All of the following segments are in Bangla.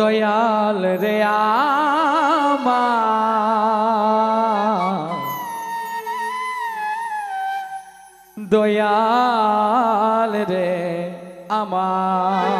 দয়াল রে আমা দয়াল রে আমার।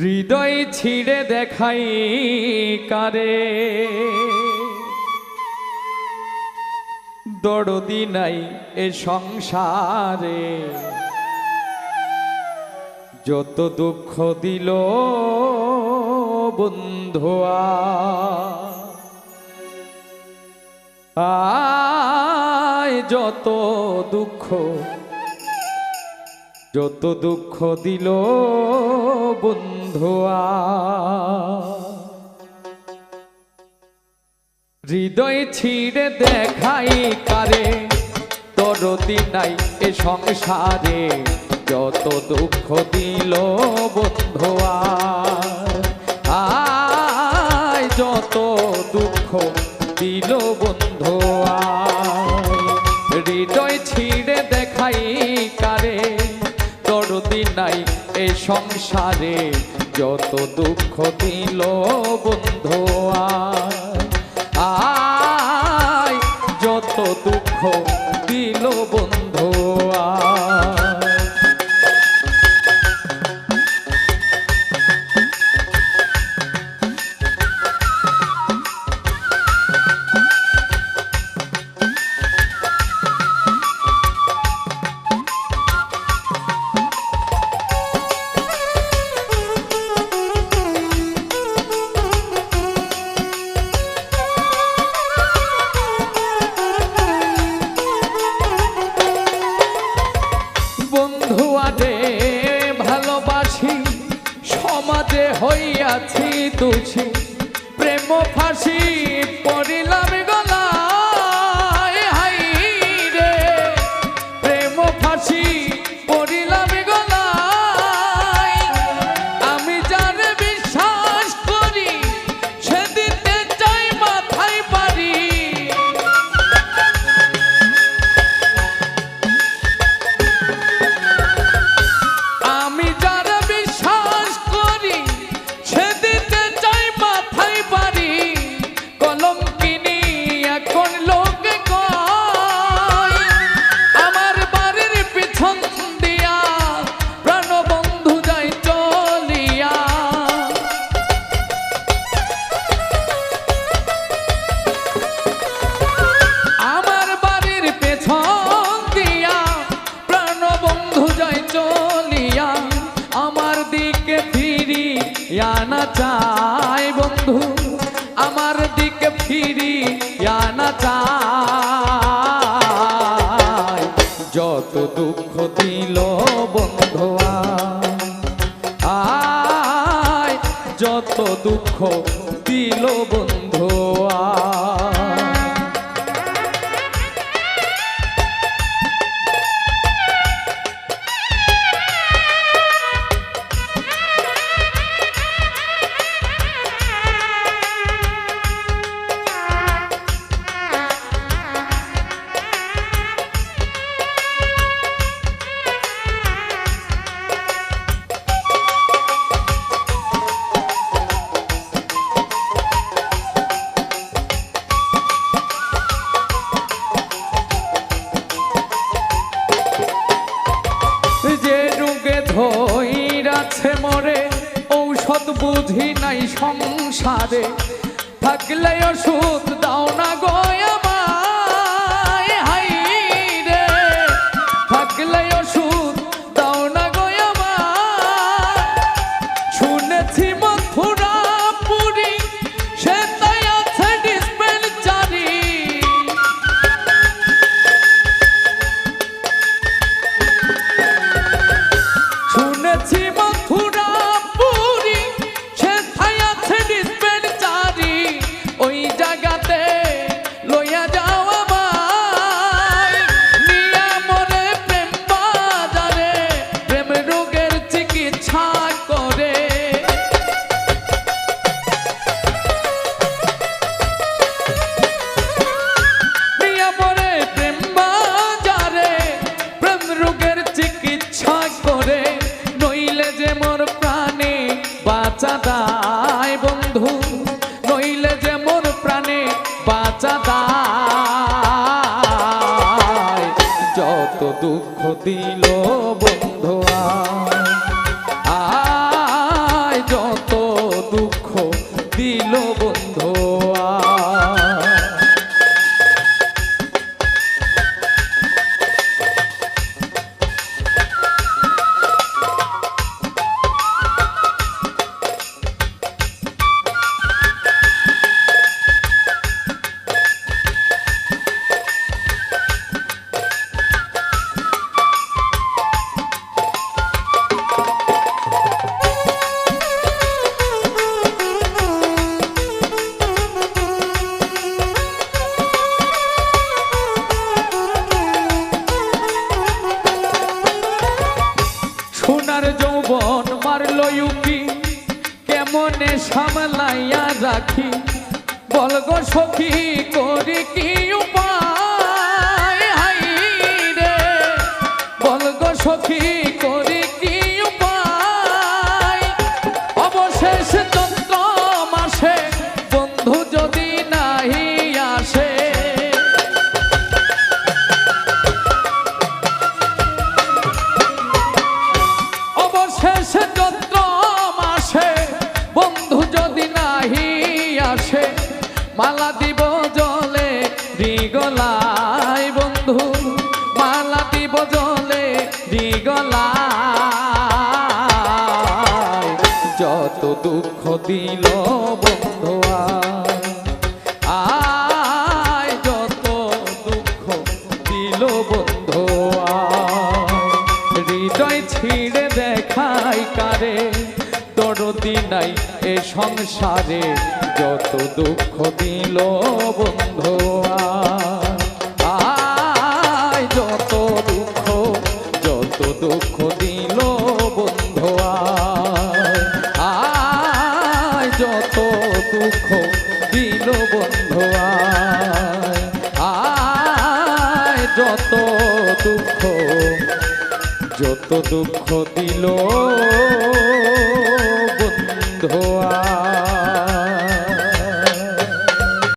হৃদয় ছিঁড়ে দেখাই কারে? দরদি নাই এ সংসারে। যত দুঃখ দিল বন্ধুয়া, আয় যত দুঃখ যত দুঃখ দিল বন্ধুয়া। হৃদয় ছিঁড়ে দেখাই কারে? দরদি নাই এ সংসারে। যত দুঃখ দিল বন্ধুয়া। আয়, যত দুঃখ দিল বন্ধুয়া। হৃদয় ছিঁড়ে দেখাই কারে? দরদি নাই এ সংসারে। যত দুঃখ দিল বন্ধু আয় যত দুঃখ দিল বন্ধুয়া সমাজে হইয়াছি তুছি প্রেম ফাঁসি পড়িলাম গলায়। চাই বন্ধু, আমার দিকে ফিরি আনা চাই। যত দুঃখ দিল বন্ধু আয় যত দুঃখ দিল বন্ধু যে সংসারে থাকলে ওষুধ দাও না গো নইলে যে মোর প্রাণে বাঁচা যত দুঃখ দিল বন্ধু। আয়, যত দুঃখ দিল বন্ধু আয়। বলগো সখী করি কি মালা দিব জলে রিগলাই বন্ধু মালা দিব জলে রিগলাই যত দুঃখ দিল বন্ধু আয়। যত দুঃখ দিল বন্ধু হৃদয় ছিঁড়ে দেখাই কারে, দরদি নাই এ সংসারে যত দুঃখ দিল বন্ধু, আয়। যত দুঃখ যত দুঃখ দিল বন্ধু, আয়। যত দুঃখ দিল বন্ধু, আয়। যত দুঃখ যত দুঃখ দিল